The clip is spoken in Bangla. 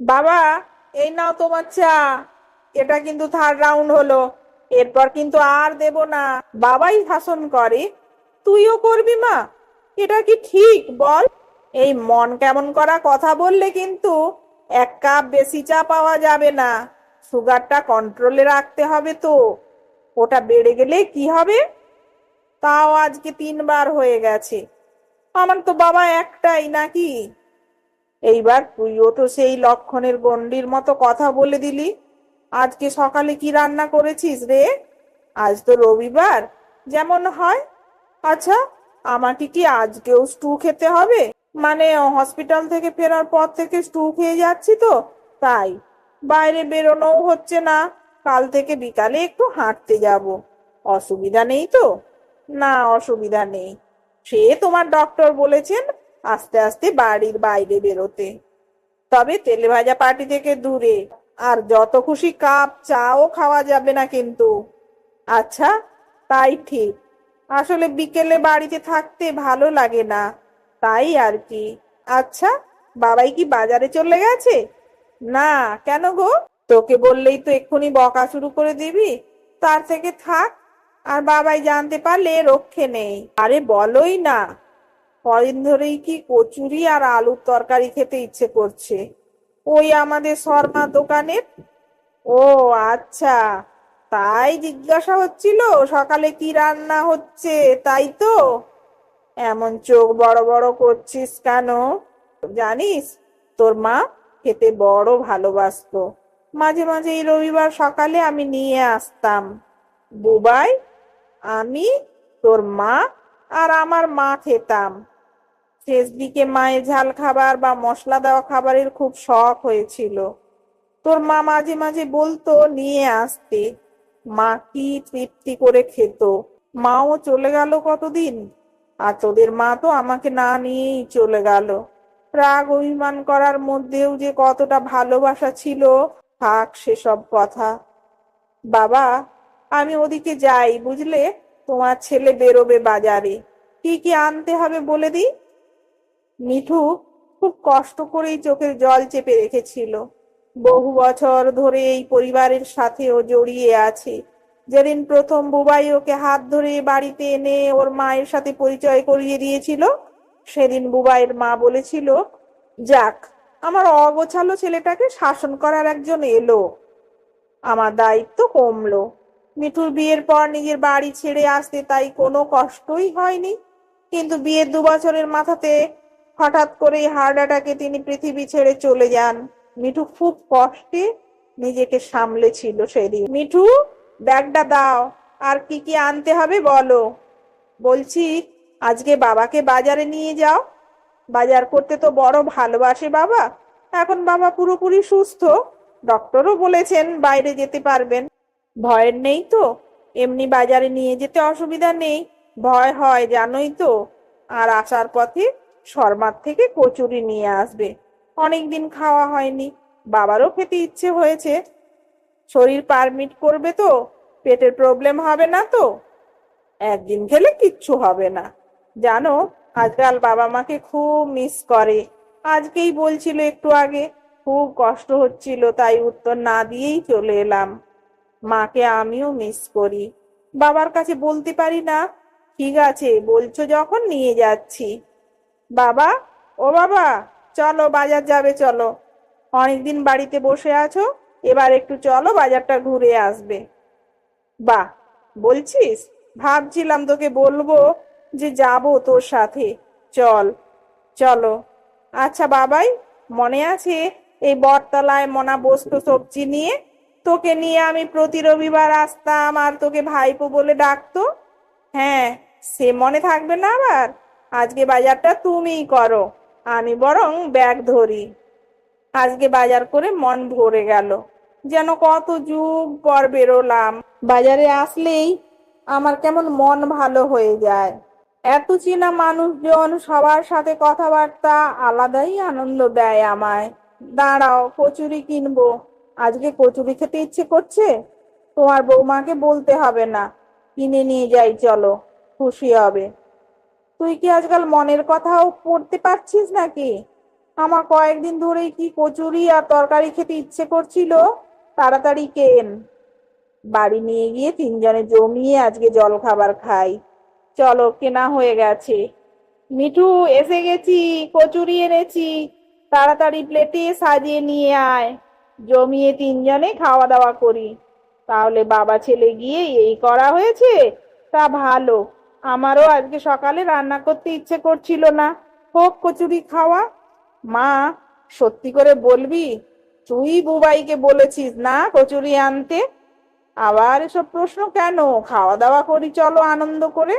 বাবা, এই নাও তোমার চা। এটা কিন্তু থার্ড রাউন্ড হলো। এরপর কিন্তু আর দেব না। বাবাই শাসন করে, তুইও করবি মা? এটা কি ঠিক? বল। এই মন কেমন করা কথা বললে কিন্তু এক কাপ বেশি চা পাওয়া যাবে না। সুগারটা কন্ট্রোলে রাখতে হবে তো। ওটা বেড়ে গেলে কি হবে? তাও আজকে তিনবার হয়ে গেছে। আমার তো বাবা একটাই নাকি? এইবার তুইও তো সেই লক্ষণের গন্ডির মতো কথা বলে দিলি। আজকে সকালে কি রান্না করেছিস রে? আজ তো রবিবার, যেমন হয়। আচ্ছা আমাকে কি আজকেও স্টু খেতে হবে? মানে হসপিটাল থেকে ফেরার পর থেকে স্টু খেয়ে যাচ্ছি তো, তাই। বাইরে বেরোনোও হচ্ছে না, কাল থেকে বিকালে একটু হাঁটতে যাব। অসুবিধা নেই তো? না, অসুবিধা নেই। সে তোমার ডক্টর বলেছেন আস্তে আস্তে বাড়ির বাইরে বেরোতে। তবে তেলে ভাজা পার্টি থেকে দূরে, আর যত খুশি কাপ, চাও খাওয়া যাবে না কিন্তু। আচ্ছা তাই ঠিক। আসলে বিকেলে বাড়িতে থাকতে ভালো লাগে না, তাই আর কি। আচ্ছা বাবাই কি বাজারে চলে গেছে? না, কেন গো? তোকে বললেই তো এক্ষুনি বকা শুরু করে দিবি। তার থেকে থাক, আর বাবাই জানতে পারলে রক্ষে নেই। আরে বলোই না। কদিন ধরেই কি কচুরি আর আলুর তরকারি খেতে ইচ্ছে করছে। ওই আমাদের শর্মা দোকানের? ও আচ্ছা। তাই জিজ্ঞাসা হচ্ছিল, সকালে কি রান্না হচ্ছে, তাই তো? এমন চোখ বড় বড় করছিস কেন? জানিস, তোর মা খেতে বড় ভালোবাসতো। মাঝে মাঝে এই রবিবার সকালে আমি নিয়ে আসতাম। বুবাই, আমি, তোর মা আর আমার মা খেতাম। শেষ দিকে মায়ের ঝাল খাবার বা মশলা দেওয়া খাবারের খুব শখ হয়েছিল। তোর মা মাঝে মাঝে বলতো, নিয়ে আসতে। মা কি তৃপ্তি করে খেত। মাও চলে গেল কতদিন? আর তোদের মা তো আমাকে না নিয়েই চলে গেল। রাগ অভিমান করার মধ্যেও যে কতটা ভালোবাসা ছিল, থাক সেসব কথা। বাবা, আমি ওদিকে যাই, বুঝলে? তোমার ছেলে বেরোবে বাজারে। কি কি আনতে হবে বলে দিই? মিঠু খুব কষ্ট করেই চোখের জল চেপে রেখেছিল। বহু বছর ধরে এই পরিবারের সাথে ও জড়িয়ে আছে। যেদিন প্রথম বুবাই ওকে হাত ধরে বাড়িতে এনে ওর মায়ের সাথে পরিচয় করিয়ে দিয়েছিল, সেদিন বুবাইয়ের মা বলেছিল, যাক, আমার অগোছালো ছেলেটাকে শাসন করার একজন এলো। আমার দায়িত্ব কমলো। মিঠুর বিয়ের পর নিজের বাড়ি ছেড়ে আসতে তাই কোনো কষ্টই হয়নি। কিন্তু বিয়ের দু বছরের মাথাতে হঠাৎ করে হার্ট অ্যাটাকে তিনি পৃথিবী ছেড়ে চলে যান। মিঠু খুব কষ্টে নিজেকে সামলেছিল সেদিন। মিঠু, ব্যাগটা দাও, আর কি কি আনতে হবে বলো। বলছি, আজকে বাবাকে বাজারে নিয়ে যাও। বাজার করতে তো বড় ভালোবাসে বাবা। এখন বাবা পুরোপুরি সুস্থ। ডক্টরও বলেছেন বাইরে যেতে পারবেন। ভয়ের নেই তো। এমনি বাজারে নিয়ে যেতে অসুবিধা নেই। ভয় হয়, জানোই তো। আর আসার পথে শর্মার থেকে কচুরি নিয়ে আসবে। অনেকদিন খাওয়া হয়নি। বাবারও খেতে ইচ্ছে হয়েছে। শরীর পারমিট করবে তো, পেটের প্রবলেম হবে না তো। একদিন খেলে কিচ্ছু হবে না। জানো, আজকাল বাবা মাকে খুব মিস করে। আজকেই বলছিল একটু আগে, খুব কষ্ট হচ্ছিল, তাই উত্তর না দিয়েই চলে এলাম। মাকে আমিও মিস করি। বাবার কাছে বলতে পারি না, ঠিক আছে, বলছো যখন, নিয়ে যাচ্ছি। বাবা, ও বাবা, চলো বাজার যাবে, চলো। অনেকদিন বাড়িতে বসে আছো, এবার একটু চলো বাজারটা ঘুরে আসবে। বাহ, বলছিস? ভাবছিলাম তোকে বলব যে যাব তোর সাথে। চল, চলো। আচ্ছা বাবাই, মনে আছে এই বটতলায় মনা বসতো সবজি নিয়ে? তোকে নিয়ে আমি প্রতি রবিবার আসতাম আর তোকে ভাইপো বলে ডাকতো? হ্যাঁ সে মনে থাকবে না আবার? আজকে বাজারটা তুমিই করো। আমি বরং ব্যাগ ধরি। আজকে বাজার করে মন ভরে গেল। যেন কত যুগ পর বেরোলাম। বাজারে আসলেই আমার কেমন মন ভালো হয়ে যায়। এত চেনা মানুষজন সবার সাথে কথাবার্তা আলাদাই আনন্দ দেয় আমায়। দাঁড়াও, কচুরি কিনবো। আজকে কচুরি খেতে ইচ্ছে করছে? তোমার বৌমাকে বলতে হবে না। কিনে নিয়ে যাই, চলো। খুশি হবে। তুই কি আজকাল মনের কথাও পড়তে পারছিস নাকি? আমার কয়েকদিন ধরেই কি কচুরি আর তরকারি খেতে ইচ্ছে করছিল, তাড়াতাড়ি কেন? বাড়ি নিয়ে গিয়ে তিনজনে জমিয়ে আজকে জল খাবার খাই। চলো কেনা হয়ে গেছে। মিঠু, এসে গেছি, কচুরি এনেছি। তাড়াতাড়ি প্লেটে সাজিয়ে নিয়ে আয়। জমিয়ে তিনজনে খাওয়া দাওয়া করি। তাহলে বাবা ছেলে গিয়ে এই করা হয়েছে? তা ভালো। আমারও আজকে সকালে রান্না করতে ইচ্ছে করছিল না। হোক, কচুরি খাওয়া। মা, সত্যি করে বলবি? তুই বুবাইকে বলেছিস না কচুরি আনতে? আবার এসব প্রশ্ন কেন? খাওয়া দাওয়া করি, চলো আনন্দ করে।